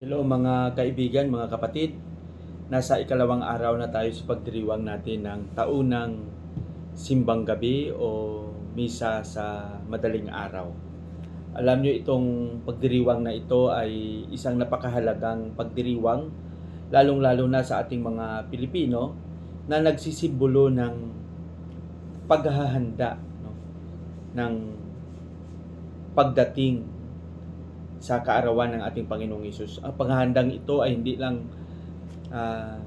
Hello mga kaibigan, mga kapatid. Nasa ikalawang araw na tayo sa pagdiriwang natin ng taunang simbang gabi o misa sa madaling araw. Alam nyo itong pagdiriwang na ito ay isang napakahalagang pagdiriwang lalong-lalo na sa ating mga Pilipino na nagsisimbolo ng paghahanda no, ng pagdating sa kaarawan ng ating Panginoong Isus. Ang paghahandang ito ay hindi lang ah,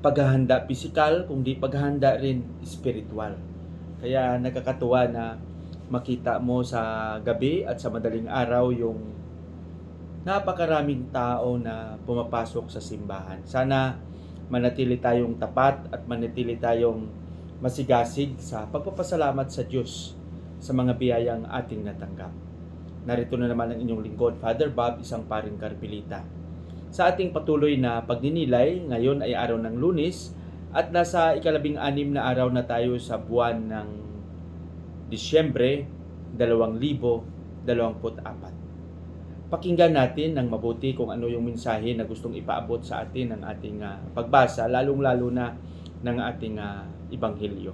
paghahanda pisikal, kundi paghahanda rin spiritual. Kaya nakakatuwa na makita mo sa gabi at sa madaling araw yung napakaraming tao na pumapasok sa simbahan. Sana manatili tayong tapat at manatili tayong masigasig sa pagpapasalamat sa Diyos sa mga biyayang ating natanggap. Narito na naman ang inyong lingkod, Father Bob, isang paring karpilita. Sa ating patuloy na pagninilay, ngayon ay araw ng lunis at nasa ikalabing anim na araw na tayo sa buwan ng Disyembre 2024. Pakinggan natin ng mabuti kung ano yung mensahe na gustong ipaabot sa atin ng ating ah, pagbasa, lalong-lalo na ng ating ah, Ibanghilyo.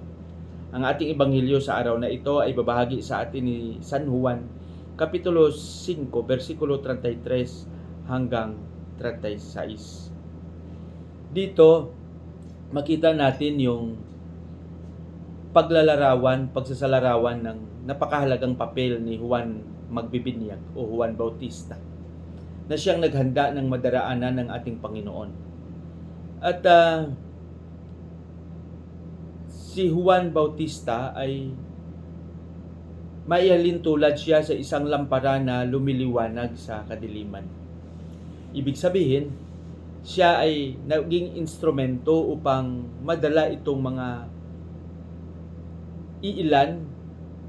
Ang ating Ibanghilyo sa araw na ito ay babahagi sa atin ni San Juan Kapitulo 5, versikulo 33 hanggang 36. Dito, makita natin yung paglalarawan, pagsasalarawan ng napakahalagang papel ni Juan Magbibinyag o Juan Bautista na siyang naghanda ng madaraanan ng ating Panginoon. At ah, si Juan Bautista ay maihalin tulad siya sa isang lampara na lumiliwanag sa kadiliman. Ibig sabihin, siya ay naging instrumento upang madala itong mga iilan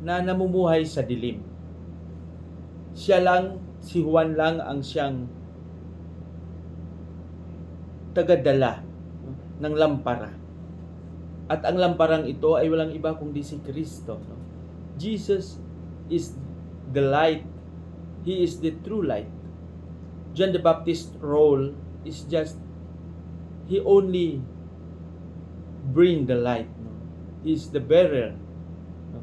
na namumuhay sa dilim. Siya lang, si Juan lang ang siyang tagadala ng lampara. At ang lamparang ito ay walang iba kundi si Kristo. Jesus is the light. He is the true light. John the Baptist role is just he only bring the light. No? He is the bearer no?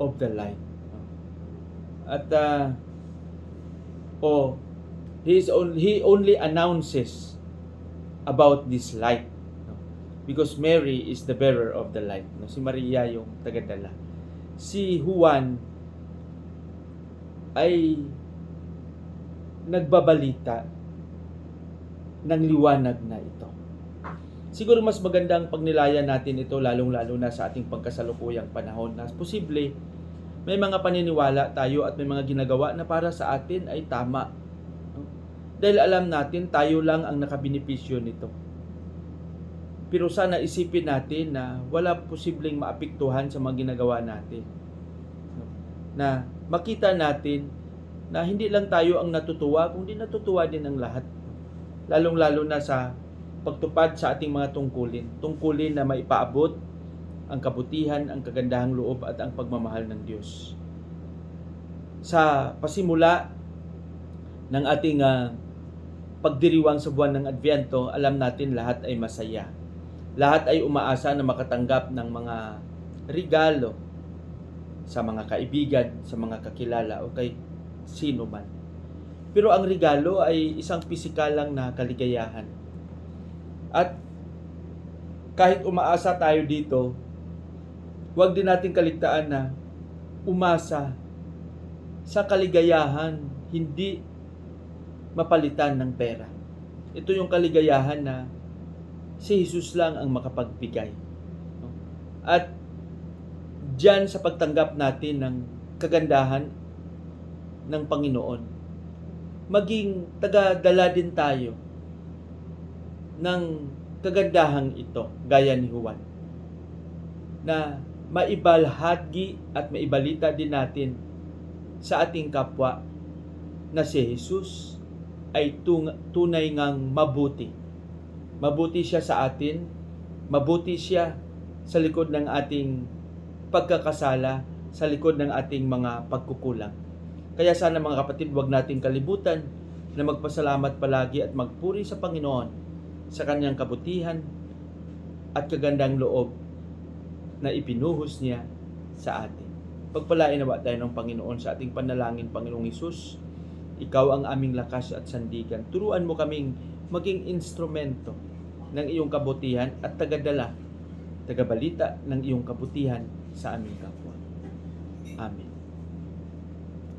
of the light. No? At uh, oh, he is only, he only announces about this light. No? Because Mary is the bearer of the light. No? Si Maria yung tagadala si Juan ay nagbabalita ng liwanag na ito. Siguro mas magandang pagnilayan natin ito lalong-lalo na sa ating pagkasalukuyang panahon na posible may mga paniniwala tayo at may mga ginagawa na para sa atin ay tama. Dahil alam natin tayo lang ang nakabinipisyo nito. Pero sana isipin natin na wala posibleng maapektuhan sa mga ginagawa natin. Na makita natin na hindi lang tayo ang natutuwa, kundi natutuwa din ang lahat. Lalong-lalo na sa pagtupad sa ating mga tungkulin. Tungkulin na maipaabot ang kabutihan, ang kagandahang loob at ang pagmamahal ng Diyos. Sa pasimula ng ating ah, pagdiriwang sa buwan ng Adbyento, alam natin lahat ay masaya lahat ay umaasa na makatanggap ng mga regalo sa mga kaibigan, sa mga kakilala o kay sino man. Pero ang regalo ay isang pisikal lang na kaligayahan. At kahit umaasa tayo dito, huwag din natin kaligtaan na umasa sa kaligayahan hindi mapalitan ng pera. Ito yung kaligayahan na si Jesus lang ang makapagbigay. At diyan sa pagtanggap natin ng kagandahan ng Panginoon, maging tagadala din tayo ng kagandahang ito, gaya ni Juan, na maibalhagi at maibalita din natin sa ating kapwa na si Jesus ay tunay ngang mabuti Mabuti siya sa atin, mabuti siya sa likod ng ating pagkakasala, sa likod ng ating mga pagkukulang. Kaya sana mga kapatid, wag nating kalibutan na magpasalamat palagi at magpuri sa Panginoon sa kanyang kabutihan at kagandang loob na ipinuhos niya sa atin. Pagpalain nawa tayo ng Panginoon sa ating panalangin, Panginoong Isus. Ikaw ang aming lakas at sandigan. Turuan mo kaming maging instrumento ng iyong kabutihan at tagadala, tagabalita ng iyong kabutihan sa aming kapwa. Amen.